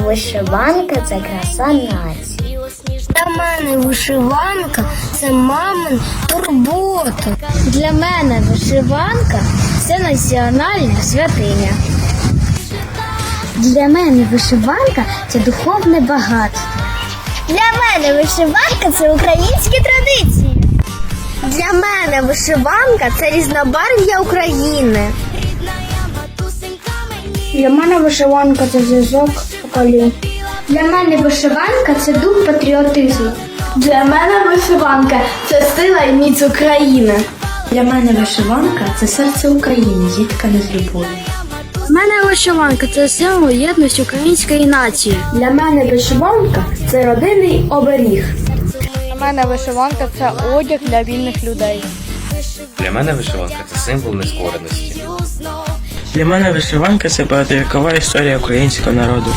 вишиванка це краса нації. Для мене вишиванка це мамин турбота. Для мене вишиванка це національна святиня. Для мене вишиванка це духовне багатство. Для мене вишиванка це українські традиції. Для мене вишиванка це різнобарв'я України. Для мене вишиванка це зв'язок поколінь. Для мене вишиванка це дух патріотизму. Для мене вишиванка це сила і міць України. Для мене вишиванка це серце України, зіткане з любов'ю. Для мене вишиванка це символ єдності української нації. Для мене вишиванка це родинний оберіг. Для мене вишиванка це одяг для вільних людей. Для мене вишиванка це символ нескореності. Для мене вишиванка це багатовікова історія українського народу.